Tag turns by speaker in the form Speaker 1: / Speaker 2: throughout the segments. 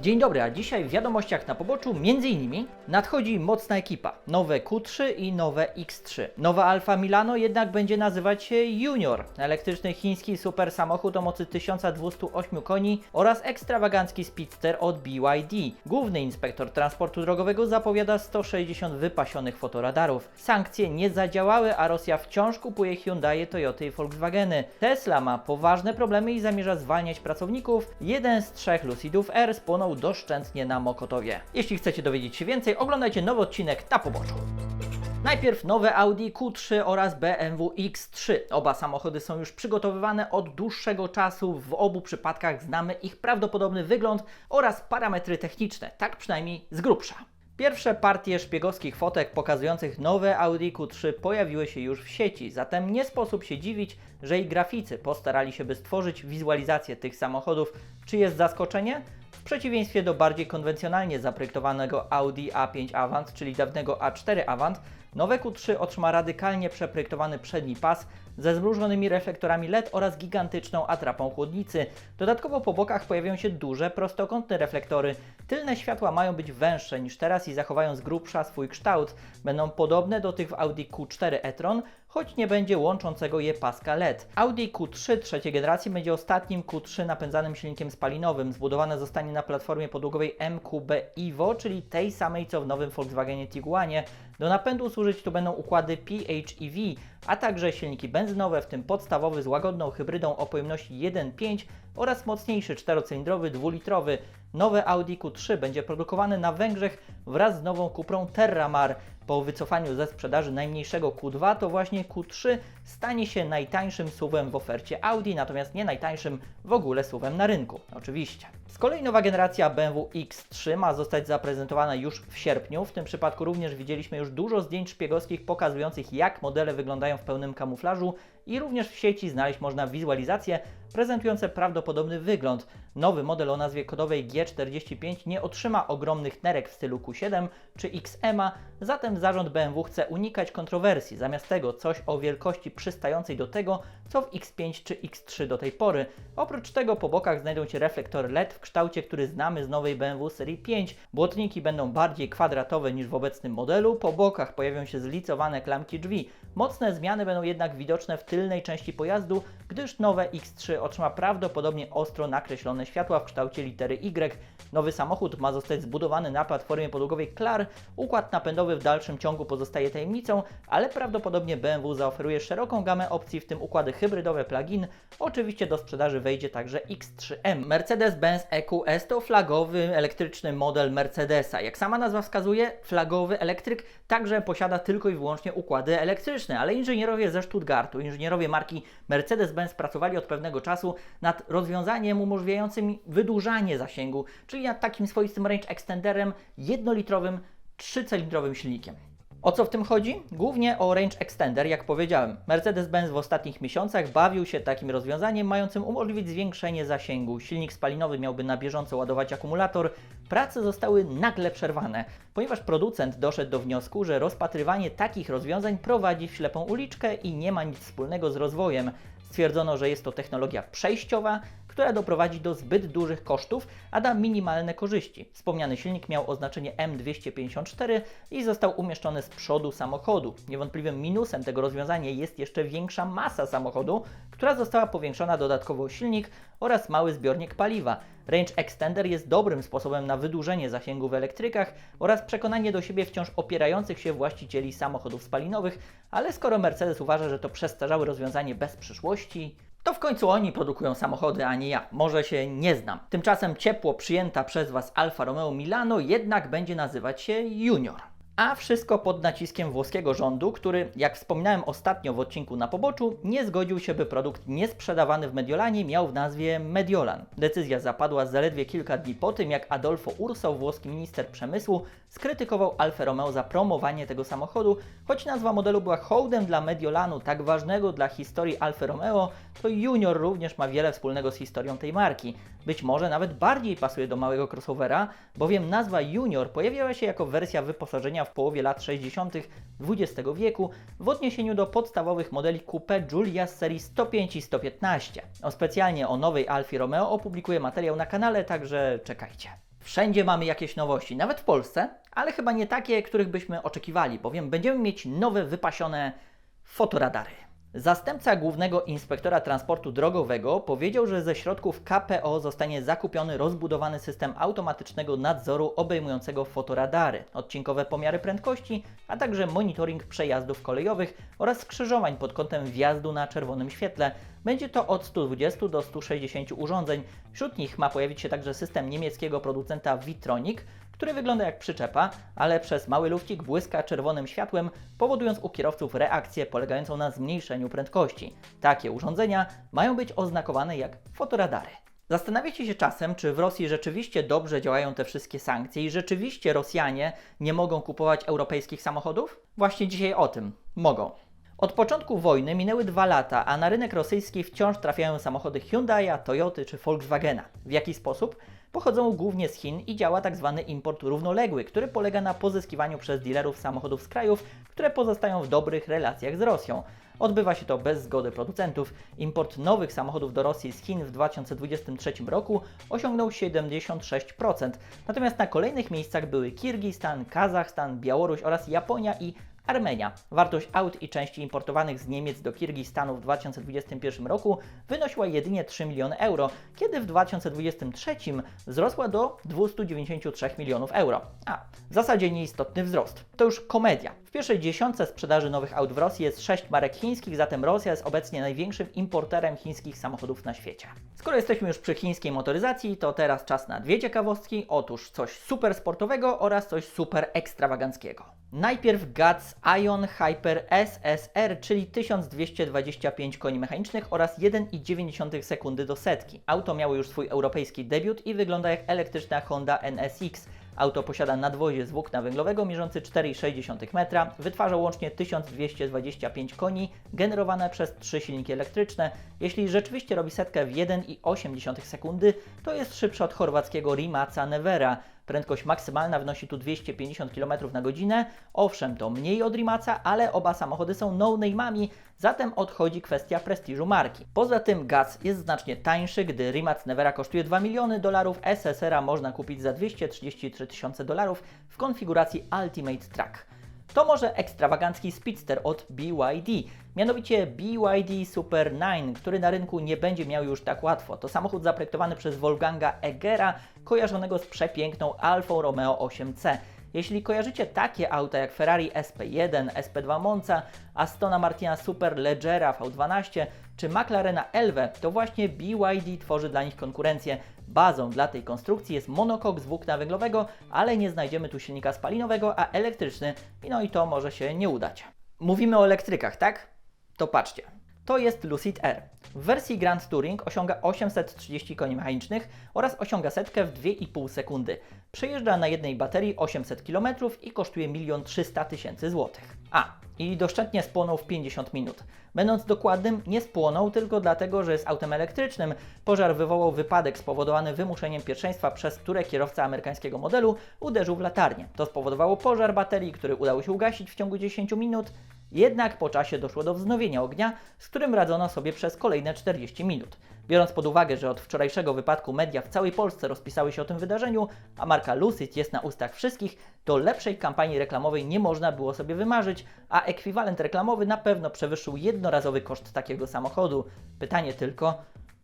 Speaker 1: Dzień dobry, a dzisiaj w wiadomościach na poboczu m.in. nadchodzi mocna ekipa. Nowe Q3 i nowe X3. Nowa Alfa Milano jednak będzie nazywać się Junior. Elektryczny chiński super samochód o mocy 1208 koni oraz ekstrawagancki speedster od BYD. Główny inspektor transportu drogowego zapowiada 160 wypasionych fotoradarów. Sankcje nie zadziałały, a Rosja wciąż kupuje Hyundai, Toyoty i Volkswageny. Tesla ma poważne problemy i zamierza zwalniać pracowników. Jeden z trzech Lucidów R spłonął doszczętnie na Mokotowie. Jeśli chcecie dowiedzieć się więcej, oglądajcie nowy odcinek na poboczu. Najpierw nowe Audi Q3 oraz BMW X3. Oba samochody są już przygotowywane od dłuższego czasu. W obu przypadkach znamy ich prawdopodobny wygląd oraz parametry techniczne, tak przynajmniej z grubsza. Pierwsze partie szpiegowskich fotek pokazujących nowe Audi Q3 pojawiły się już w sieci, zatem nie sposób się dziwić, że i graficy postarali się by stworzyć wizualizację tych samochodów. Czy jest zaskoczenie? W przeciwieństwie do bardziej konwencjonalnie zaprojektowanego Audi A5 Avant, czyli dawnego A4 Avant, nowe Q3 otrzyma radykalnie przeprojektowany przedni pas ze zmrużonymi reflektorami LED oraz gigantyczną atrapą chłodnicy. Dodatkowo po bokach pojawią się duże, prostokątne reflektory. Tylne światła mają być węższe niż teraz i zachowają z grubsza swój kształt. Będą podobne do tych w Audi Q4 e-tron, choć nie będzie łączącego je paska LED. Audi Q3 trzeciej generacji będzie ostatnim Q3 napędzanym silnikiem spalinowym. Zbudowane zostanie na platformie podłogowej MQB Evo, czyli tej samej co w nowym Volkswagenie Tiguanie. Do napędu służyć tu będą układy PHEV, a także silniki benzynowe, w tym podstawowy z łagodną hybrydą o pojemności 1.5 oraz mocniejszy czterocylindrowy dwulitrowy. Nowe Audi Q3 będzie produkowane na Węgrzech wraz z nową Cuprą Terramar. Po wycofaniu ze sprzedaży najmniejszego Q2 to właśnie Q3 stanie się najtańszym SUV-em w ofercie Audi, natomiast nie najtańszym w ogóle SUV-em na rynku, oczywiście. Z kolei nowa generacja BMW X3 ma zostać zaprezentowana już w sierpniu. W tym przypadku również widzieliśmy już dużo zdjęć szpiegowskich pokazujących jak modele wyglądają w pełnym kamuflażu i również w sieci znaleźć można wizualizacje prezentujące prawdopodobny wygląd. Nowy model o nazwie kodowej G45 nie otrzyma ogromnych nerek w stylu Q7 czy XM, zatem zarząd BMW chce unikać kontrowersji. Zamiast tego coś o wielkości przystającej do tego, co w X5 czy X3 do tej pory. Oprócz tego po bokach znajdą się reflektory LED w kształcie, który znamy z nowej BMW serii 5. Błotniki będą bardziej kwadratowe niż w obecnym modelu, po bokach pojawią się zlicowane klamki drzwi. Mocne zmiany będą jednak widoczne w tylnej części pojazdu, gdyż nowe X3 otrzyma prawdopodobnie ostro nakreślone światła w kształcie litery Y. Nowy samochód ma zostać zbudowany na platformie podłogowej Clar. Układ napędowy w dalszym ciągu pozostaje tajemnicą, ale prawdopodobnie BMW zaoferuje szeroką gamę opcji, w tym układy hybrydowe plug-in. Oczywiście do sprzedaży wejdzie także X3M. Mercedes-Benz EQS to flagowy elektryczny model Mercedesa. Jak sama nazwa wskazuje, flagowy elektryk także posiada tylko i wyłącznie układy elektryczne, ale inżynierowie ze Stuttgartu, inżynierowie marki Mercedes-Benz pracowali od pewnego czasu nad rozwiązaniem umożliwiającym wydłużanie zasięgu, czyli nad takim swoistym range extenderem jednolitrowym, trzycylindrowym silnikiem. O co w tym chodzi? Głównie o range extender, jak powiedziałem. Mercedes-Benz w ostatnich miesiącach bawił się takim rozwiązaniem mającym umożliwić zwiększenie zasięgu. Silnik spalinowy miałby na bieżąco ładować akumulator. Prace zostały nagle przerwane, ponieważ producent doszedł do wniosku, że rozpatrywanie takich rozwiązań prowadzi w ślepą uliczkę i nie ma nic wspólnego z rozwojem. Stwierdzono, że jest to technologia przejściowa, która doprowadzi do zbyt dużych kosztów, a da minimalne korzyści. Wspomniany silnik miał oznaczenie M254 i został umieszczony z przodu samochodu. Niewątpliwym minusem tego rozwiązania jest jeszcze większa masa samochodu, która została powiększona dodatkowo o silnik oraz mały zbiornik paliwa. Range Extender jest dobrym sposobem na wydłużenie zasięgu w elektrykach oraz przekonanie do siebie wciąż opierających się właścicieli samochodów spalinowych, ale skoro Mercedes uważa, że to przestarzałe rozwiązanie bez przyszłości, to w końcu oni produkują samochody, a nie ja. Może się nie znam. Tymczasem ciepło przyjęta przez Was Alfa Romeo Milano jednak będzie nazywać się Junior. A wszystko pod naciskiem włoskiego rządu, który, jak wspominałem ostatnio w odcinku na poboczu, nie zgodził się, by produkt niesprzedawany w Mediolanie miał w nazwie Mediolan. Decyzja zapadła zaledwie kilka dni po tym, jak Adolfo Urso, włoski minister przemysłu, skrytykował Alfa Romeo za promowanie tego samochodu, choć nazwa modelu była hołdem dla Mediolanu, tak ważnego dla historii Alfa Romeo, to Junior również ma wiele wspólnego z historią tej marki. Być może nawet bardziej pasuje do małego crossovera, bowiem nazwa Junior pojawiła się jako wersja wyposażenia w połowie lat 60. XX wieku w odniesieniu do podstawowych modeli coupe Giulia z serii 105 i 115. O specjalnie o nowej Alfie Romeo opublikuję materiał na kanale, także czekajcie. Wszędzie mamy jakieś nowości, nawet w Polsce, ale chyba nie takie, których byśmy oczekiwali, bowiem będziemy mieć nowe, wypasione fotoradary. Zastępca głównego inspektora transportu drogowego powiedział, że ze środków KPO zostanie zakupiony rozbudowany system automatycznego nadzoru obejmującego fotoradary, odcinkowe pomiary prędkości, a także monitoring przejazdów kolejowych oraz skrzyżowań pod kątem wjazdu na czerwonym świetle. Będzie to od 120 do 160 urządzeń. Wśród nich ma pojawić się także system niemieckiego producenta Vitronic, który wygląda jak przyczepa, ale przez mały lufcik błyska czerwonym światłem, powodując u kierowców reakcję polegającą na zmniejszeniu prędkości. Takie urządzenia mają być oznakowane jak fotoradary. Zastanawiacie się czasem, czy w Rosji rzeczywiście dobrze działają te wszystkie sankcje i rzeczywiście Rosjanie nie mogą kupować europejskich samochodów? Właśnie dzisiaj o tym. Mogą. Od początku wojny minęły dwa lata, a na rynek rosyjski wciąż trafiają samochody Hyundai'a, Toyoty czy Volkswagena. W jaki sposób? Pochodzą głównie z Chin i działa tak zwany import równoległy, który polega na pozyskiwaniu przez dealerów samochodów z krajów, które pozostają w dobrych relacjach z Rosją. Odbywa się to bez zgody producentów. Import nowych samochodów do Rosji z Chin w 2023 roku osiągnął 76%. Natomiast na kolejnych miejscach były Kirgistan, Kazachstan, Białoruś oraz Japonia i Armenia. Wartość aut i części importowanych z Niemiec do Kirgistanu w 2021 roku wynosiła jedynie 3 miliony euro, kiedy w 2023 wzrosła do 293 milionów euro. A, w zasadzie nieistotny wzrost. To już komedia. W pierwszej dziesiątce sprzedaży nowych aut w Rosji jest 6 marek chińskich, zatem Rosja jest obecnie największym importerem chińskich samochodów na świecie. Skoro jesteśmy już przy chińskiej motoryzacji, to teraz czas na dwie ciekawostki. Otóż coś super sportowego oraz coś super ekstrawaganckiego. Najpierw GATS Ion Hyper SSR, czyli 1225 koni mechanicznych oraz 1,9 sekundy do setki. Auto miało już swój europejski debiut i wygląda jak elektryczna Honda NSX. Auto posiada nadwozie z włókna węglowego mierzący 4,6 metra, wytwarza łącznie 1225 koni generowane przez trzy silniki elektryczne. Jeśli rzeczywiście robi setkę w 1,8 sekundy, to jest szybszy od chorwackiego Rimaca Nevera. Prędkość maksymalna wynosi tu 250 km na godzinę. Owszem, to mniej od Rimaca, ale oba samochody są no-name'ami, zatem odchodzi kwestia prestiżu marki. Poza tym gaz jest znacznie tańszy, gdy Rimac Nevera kosztuje 2 miliony dolarów, SSR-a można kupić za 233 tysiące dolarów w konfiguracji Ultimate Track. To może ekstrawagancki speedster od BYD, mianowicie BYD Super 9, który na rynku nie będzie miał już tak łatwo. To samochód zaprojektowany przez Wolfganga Egera, kojarzonego z przepiękną Alfą Romeo 8C. Jeśli kojarzycie takie auta jak Ferrari SP1, SP2 Monza, Astona Martina Super Leggera V12 czy McLarena Elve, to właśnie BYD tworzy dla nich konkurencję. Bazą dla tej konstrukcji jest monokok z włókna węglowego, ale nie znajdziemy tu silnika spalinowego, a elektryczny, no i to może się nie udać. Mówimy o elektrykach, tak? To patrzcie. To jest Lucid Air. W wersji Grand Touring osiąga 830 koni mechanicznych oraz osiąga setkę w 2,5 sekundy. Przejeżdża na jednej baterii 800 km i kosztuje 1 300 tysięcy złotych. A, i doszczętnie spłonął w 50 minut. Będąc dokładnym, nie spłonął tylko dlatego, że jest autem elektrycznym. Pożar wywołał wypadek spowodowany wymuszeniem pierwszeństwa, przez które kierowca amerykańskiego modelu uderzył w latarnię. To spowodowało pożar baterii, który udało się ugasić w ciągu 10 minut. Jednak po czasie doszło do wznowienia ognia, z którym radzono sobie przez kolejne 40 minut. Biorąc pod uwagę, że od wczorajszego wypadku media w całej Polsce rozpisały się o tym wydarzeniu, a marka Lucid jest na ustach wszystkich, to lepszej kampanii reklamowej nie można było sobie wymarzyć, a ekwiwalent reklamowy na pewno przewyższył jednorazowy koszt takiego samochodu. Pytanie tylko,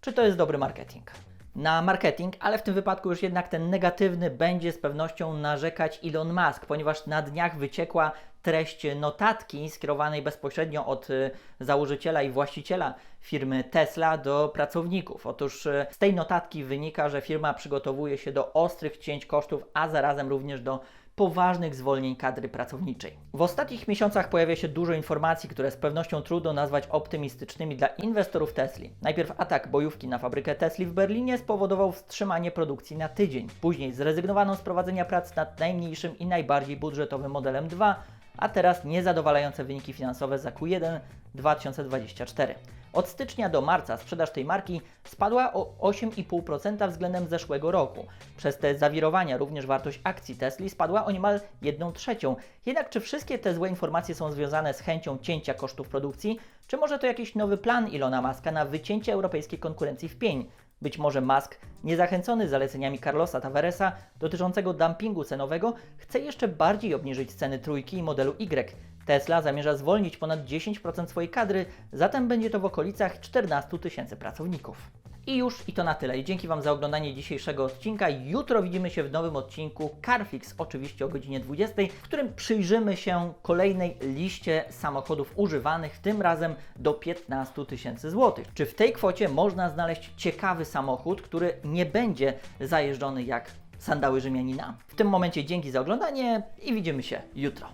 Speaker 1: czy to jest dobry marketing? Na marketing, ale w tym wypadku już jednak ten negatywny będzie z pewnością narzekać Elon Musk, ponieważ na dniach wyciekła treść notatki skierowanej bezpośrednio od y, założyciela i właściciela firmy Tesla do pracowników. Otóż y, z tej notatki wynika, że firma przygotowuje się do ostrych cięć kosztów, a zarazem również do poważnych zwolnień kadry pracowniczej. W ostatnich miesiącach pojawia się dużo informacji, które z pewnością trudno nazwać optymistycznymi dla inwestorów Tesli. Najpierw atak bojówki na fabrykę Tesli w Berlinie spowodował wstrzymanie produkcji na tydzień. Później zrezygnowano z prowadzenia prac nad najmniejszym i najbardziej budżetowym modelem 2, a teraz niezadowalające wyniki finansowe za Q1 2024. Od stycznia do marca sprzedaż tej marki spadła o 8,5% względem zeszłego roku. Przez te zawirowania również wartość akcji Tesla spadła o niemal 1 trzecią. Jednak czy wszystkie te złe informacje są związane z chęcią cięcia kosztów produkcji, czy może to jakiś nowy plan Ilona Maska na wycięcie europejskiej konkurencji w pień? Być może Musk, niezachęcony zaleceniami Carlosa Tavaresa dotyczącego dumpingu cenowego, chce jeszcze bardziej obniżyć ceny trójki i modelu Y. Tesla zamierza zwolnić ponad 10% swojej kadry, zatem będzie to w okolicach 14 tysięcy pracowników. I już i to na tyle. I dzięki Wam za oglądanie dzisiejszego odcinka. Jutro widzimy się w nowym odcinku Carfix, oczywiście o godzinie 20, w którym przyjrzymy się kolejnej liście samochodów używanych, tym razem do 15 tysięcy złotych. Czy w tej kwocie można znaleźć ciekawy samochód, który nie będzie zajeżdżony jak sandały Rzymianina? W tym momencie dzięki za oglądanie i widzimy się jutro.